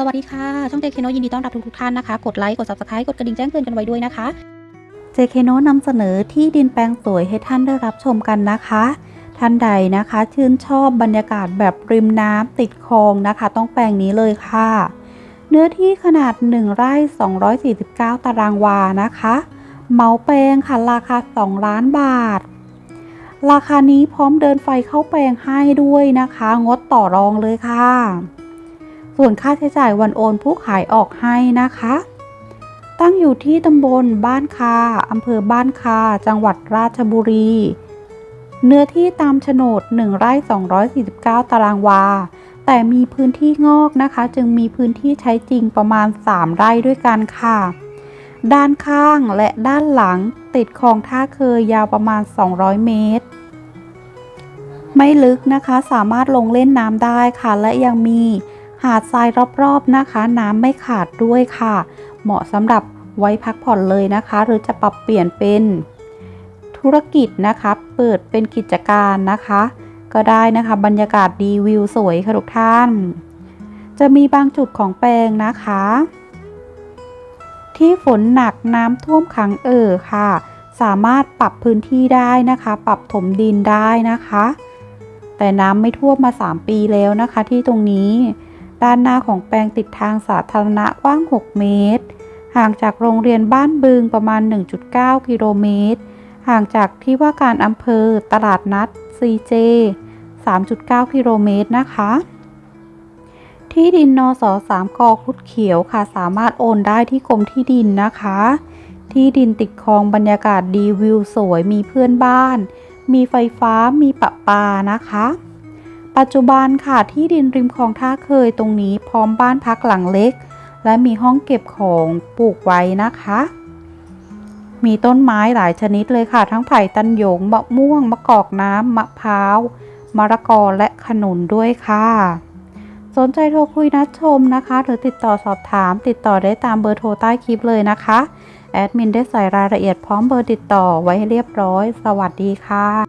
สวัสดีค่ะ ช่องเจเคโนยินดีต้อนรับทุกๆท่านนะคะ กดไลค์ กด subscribe กดกระดิ่งแจ้งเตือนกันไว้ด้วยนะคะเจเคโนนำเสนอที่ดินแปลงสวยให้ท่านได้รับชมกันนะคะ ท่านใดนะคะ ชื่นชอบบรรยากาศแบบริมน้ำติดคลองนะคะ ต้องแปลงนี้เลยค่ะ เนื้อที่ขนาด 1 ไร่ 249 ตารางวานะคะ เหมาแปลงค่ะราคา 2 ล้านบาท ราคานี้พร้อมเดินไฟเข้าแปลงให้ด้วยนะคะ งดต่อรองเลยค่ะ ส่วนค่าใช้จ่ายวันโอนผู้ขายออกให้นะคะ ตั้งอยู่ที่ตำบลบ้านคาอำเภอบ้านคา จังหวัดราชบุรี เนื้อที่ตามโฉนด 1 ไร่ 249 ตารางวา แต่มีพื้นที่งอกนะคะ จึงมีพื้นที่ใช้จริงประมาณ 3 ไร่ด้วยกันค่ะ ด้านข้างและด้านหลังติดคลองท่าเคยยาวประมาณ 200 เมตรไม่ลึกนะคะสามารถลงเล่นน้ำได้ค่ะ และยังมี หาดทรายรอบๆนะคะ น้ำไม่ขาดด้วยค่ะ เหมาะสำหรับไว้พักผ่อนเลยนะคะ หรือจะปรับเปลี่ยนเป็นธุรกิจนะคะ เปิดเป็นกิจการนะคะ ก็ได้นะคะ บรรยากาศดีวิวสวยค่ะทุกท่าน จะมีบางจุดของแปลงนะคะ ที่ฝนหนักน้ำท่วมขังเอ่อค่ะ สามารถปรับพื้นที่ได้นะคะ ปรับถมดินได้นะคะ แต่น้ำไม่ท่วมมา 3 ปีแล้วนะคะ ที่ตรงนี้ ด้านหน้าของแปลงติดทางสาธารณะกว้าง 6 เมตร ห่างจากโรงเรียนบ้านบึงประมาณ 1.9 กิโลเมตร ห่างจากที่ว่าการอำเภอตลาดนัด CJ 3.9 กิโลเมตรนะคะ ที่ดินนสสามกอคุดเขียวค่ะ สามารถโอนได้ที่กรมที่ดินนะคะ ที่ดินติดคลองบรรยากาศดีวิวสวยมีเพื่อนบ้าน มีไฟฟ้ามีประปานะคะ ปัจจุบันค่ะที่ดินริมคลองท่าเคยตรงนี้พร้อมบ้านพักหลังเล็ก และมีห้องเก็บของปลูกไว้นะคะ มีต้นไม้หลายชนิดเลยค่ะ ทั้งไผ่ตันหยงมะม่วงมะกอกน้ำมะพร้าวมะละกอและขนุนด้วยค่ะ สนใจโทรคุยนัดชมนะคะ หรือติดต่อสอบถาม ติดต่อได้ตามเบอร์โทรใต้คลิปเลยนะคะ แอดมินได้ใส่รายละเอียดพร้อมเบอร์ติดต่อไว้ให้เรียบร้อย สวัสดีค่ะ